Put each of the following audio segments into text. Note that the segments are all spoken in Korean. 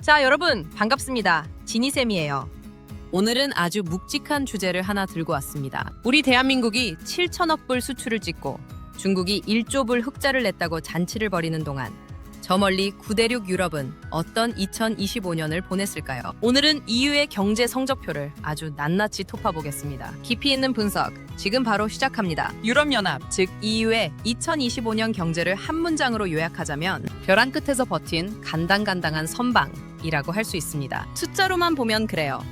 자, 여러분 반갑습니다. 지니쌤이에요. 오늘은 아주 묵직한 주제를 하나 들고 왔습니다. 우리 대한민국이 7천억 불 수출을 찍고 중국이 1조 불 흑자를 냈다고 잔치를 벌이는 동안 저 멀리 구대륙 유럽은 어떤 2025년을 보냈을까요? 오늘은 EU의 경제 성적표를 아주 낱낱이 토파보겠습니다. 깊이 있는 분석 지금 바로 시작합니다. 유럽연합 즉 EU의 2025년 경제를 한 문장으로 요약하자면 벼랑 끝에서 버틴 간당간당한 선방 이라고 할 수 있습니다. 숫자로만 보면 그래요.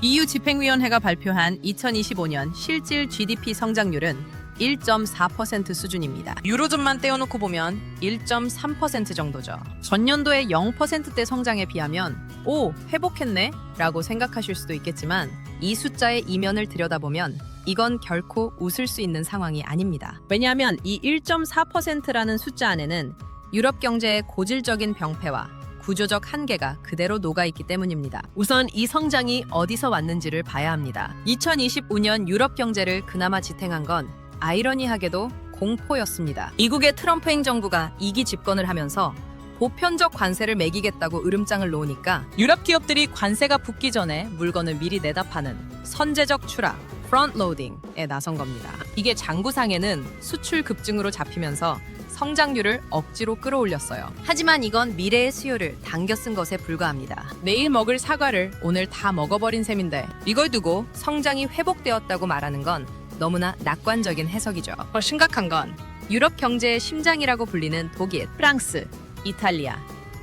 EU 집행위원회가 발표한 2025년 실질 GDP 성장률은 1.4% 수준입니다. 유로존만 떼어놓고 보면 1.3% 정도죠. 전년도의 0%대 성장에 비하면 오, 회복했네? 라고 생각하실 수도 있겠지만 이 숫자의 이면을 들여다보면 이건 결코 웃을 수 있는 상황이 아닙니다. 왜냐하면 이 1.4%라는 숫자 안에는 유럽 경제의 고질적인 병폐와 구조적 한계가 그대로 녹아있기 때문입니다. 우선 이 성장이 어디서 왔는지를 봐야 합니다. 2025년 유럽 경제를 그나마 지탱한 건 아이러니하게도 공포였습니다. 미국의 트럼프 행정부가 이기 집권을 하면서 보편적 관세를 매기겠다고 으름장을 놓으니까 유럽 기업들이 관세가 붙기 전에 물건을 미리 내다 파는 선제적 추락, 프론트 로딩에 나선 겁니다. 이게 장구상에는 수출 급증으로 잡히면서 성장률을 억지로 끌어올렸어요. 하지만 이건 미래의 수요를 당겨 쓴 것에 불과합니다. 내일 먹을 사과를 오늘 다 먹어버린 셈인데 이걸 두고 성장이 회복되었다고 말하는 건 너무나 낙관적인 해석이죠. 더 심각한 건 유럽 경제의 심장이라고 불리는 독일, 프랑스, 이탈리아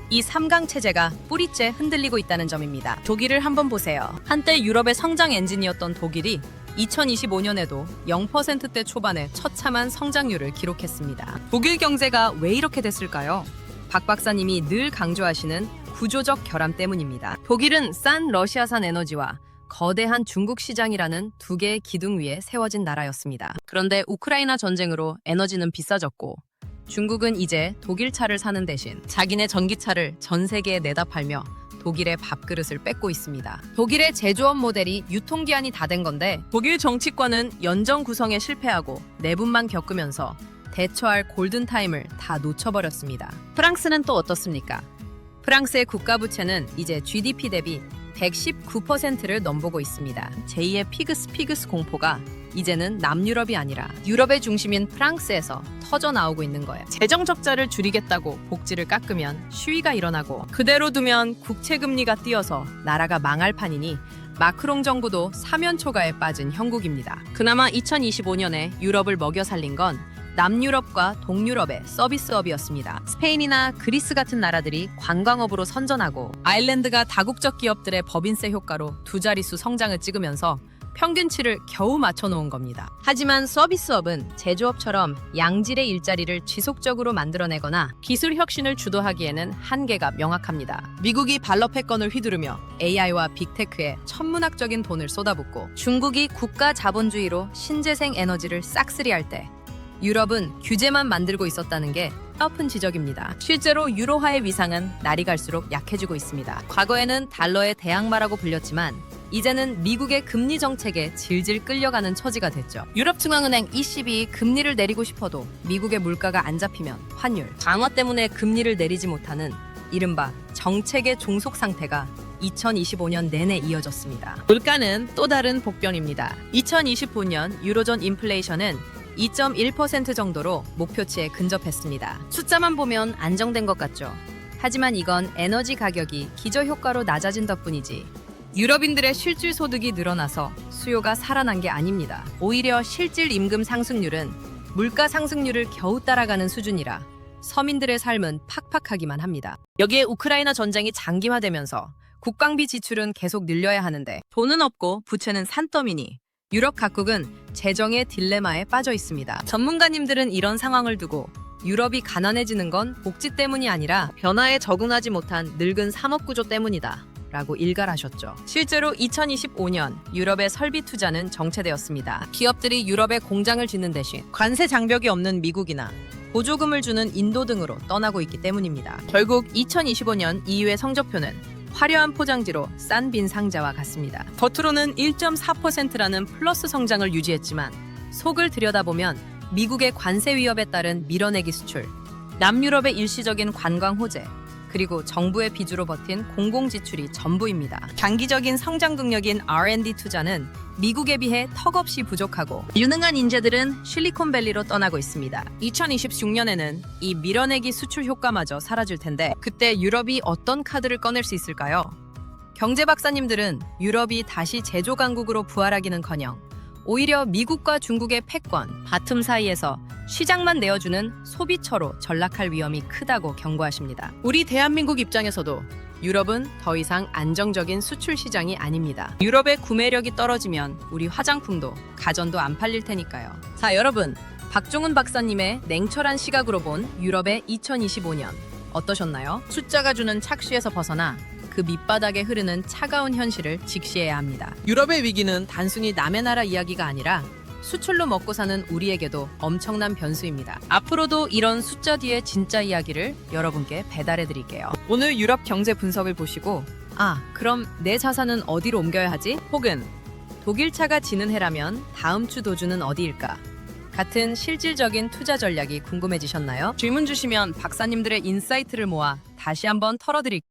이 3강 체제가 뿌리째 흔들리고 있다는 점입니다. 독일을 한번 보세요. 한때 유럽의 성장 엔진이었던 독일이 2025년에도 0%대 초반의 처참한 성장률을 기록했습니다. 독일 경제가 왜 이렇게 됐을까요? 박 박사님이 늘 강조하시는 구조적 결함 때문입니다. 독일은 싼 러시아산 에너지와 거대한 중국 시장이라는 두 개의 기둥 위에 세워진 나라였습니다. 그런데 우크라이나 전쟁으로 에너지는 비싸졌고 중국은 이제 독일 차를 사는 대신 자기네 전기차를 전 세계에 내다 팔며 독일의 밥그릇을 뺏고 있습니다. 독일의 제조업 모델이 유통기한이 다 된 건데 독일 정치권은 연정 구성에 실패하고 내분만 겪으면서 대처할 골든타임을 다 놓쳐버렸습니다. 프랑스는 또 어떻습니까? 프랑스의 국가 부채는 이제 GDP 대비 119%를 넘보고 있습니다. 제2의 피그스 피그스 공포가 이제는 남유럽이 아니라 유럽의 중심인 프랑스에서 터져 나오고 있는 거예요. 재정 적자를 줄이겠다고 복지를 깎으면 시위가 일어나고 그대로 두면 국채 금리가 뛰어서 나라가 망할 판이니 마크롱 정부도 사면 초가에 빠진 형국입니다. 그나마 2025년에 유럽을 먹여 살린 건 남유럽과 동유럽의 서비스업이었습니다. 스페인이나 그리스 같은 나라들이 관광업으로 선전하고 아일랜드가 다국적 기업들의 법인세 효과로 두 자릿수 성장을 찍으면서 평균치를 겨우 맞춰놓은 겁니다. 하지만 서비스업은 제조업처럼 양질의 일자리를 지속적으로 만들어내거나 기술 혁신을 주도하기에는 한계가 명확합니다. 미국이 발러 패권을 휘두르며 AI와 빅테크에 천문학적인 돈을 쏟아붓고 중국이 국가 자본주의로 신재생 에너지를 싹쓸이할 때 유럽은 규제만 만들고 있었다는 게 아픈 지적입니다. 실제로 유로화의 위상은 날이 갈수록 약해지고 있습니다. 과거에는 달러의 대항마라고 불렸지만 이제는 미국의 금리 정책에 질질 끌려가는 처지가 됐죠. 유럽 중앙은행 ECB 금리를 내리고 싶어도 미국의 물가가 안 잡히면 환율, 강화 때문에 금리를 내리지 못하는 이른바 정책의 종속 상태가 2025년 내내 이어졌습니다. 물가는 또 다른 복변입니다. 2025년 유로존 인플레이션은 2.1% 정도로 목표치에 근접했습니다. 숫자만 보면 안정된 것 같죠. 하지만 이건 에너지 가격이 기저 효과로 낮아진 덕분이지 유럽인들의 실질 소득이 늘어나서 수요가 살아난 게 아닙니다. 오히려 실질 임금 상승률은 물가 상승률을 겨우 따라가는 수준이라 서민들의 삶은 팍팍하기만 합니다. 여기에 우크라이나 전쟁이 장기화되면서 국방비 지출은 계속 늘려야 하는데 돈은 없고 부채는 산더미니 유럽 각국은 재정의 딜레마에 빠져 있습니다. 전문가님들은 이런 상황을 두고 유럽이 가난해지는 건 복지 때문이 아니라 변화에 적응하지 못한 늙은 산업 구조 때문이다. 라고 일갈하셨죠. 실제로 2025년 유럽의 설비 투자는 정체되었습니다. 기업들이 유럽에 공장을 짓는 대신 관세 장벽이 없는 미국이나 보조금을 주는 인도 등으로 떠나고 있기 때문입니다. 결국 2025년 EU의 성적표는 화려한 포장지로 싼 빈 상자와 같습니다. 겉으로는 1.4%라는 플러스 성장을 유지했지만 속을 들여다보면 미국의 관세 위협에 따른 밀어내기 수출, 남유럽의 일시적인 관광 호재, 그리고 정부의 비주로 버틴 공공지출이 전부입니다. 장기적인 성장 동력인 R&D 투자는 미국에 비해 턱없이 부족하고 유능한 인재들은 실리콘밸리로 떠나고 있습니다. 2026년에는 이 밀어내기 수출 효과마저 사라질 텐데 그때 유럽이 어떤 카드를 꺼낼 수 있을까요? 경제 박사님들은 유럽이 다시 제조 강국으로 부활하기는커녕 오히려 미국과 중국의 패권, 바틈 사이에서 시장만 내어주는 소비처로 전락할 위험이 크다고 경고하십니다. 우리 대한민국 입장에서도 유럽은 더 이상 안정적인 수출 시장이 아닙니다. 유럽의 구매력이 떨어지면 우리 화장품도 가전도 안 팔릴 테니까요. 자, 여러분. 박종훈 박사님의 냉철한 시각으로 본 유럽의 2025년 어떠셨나요? 숫자가 주는 착시에서 벗어나 그 밑바닥에 흐르는 차가운 현실을 직시해야 합니다. 유럽의 위기는 단순히 남의 나라 이야기가 아니라 수출로 먹고 사는 우리에게도 엄청난 변수입니다. 앞으로도 이런 숫자 뒤의 진짜 이야기를 여러분께 배달해 드릴게요. 오늘 유럽 경제 분석을 보시고 아, 그럼 내 자산은 어디로 옮겨야 하지? 혹은 독일차가 지는 해라면 다음 주 도주는 어디일까? 같은 실질적인 투자 전략이 궁금해지셨나요? 질문 주시면 박사님들의 인사이트를 모아 다시 한번 털어드릴게요.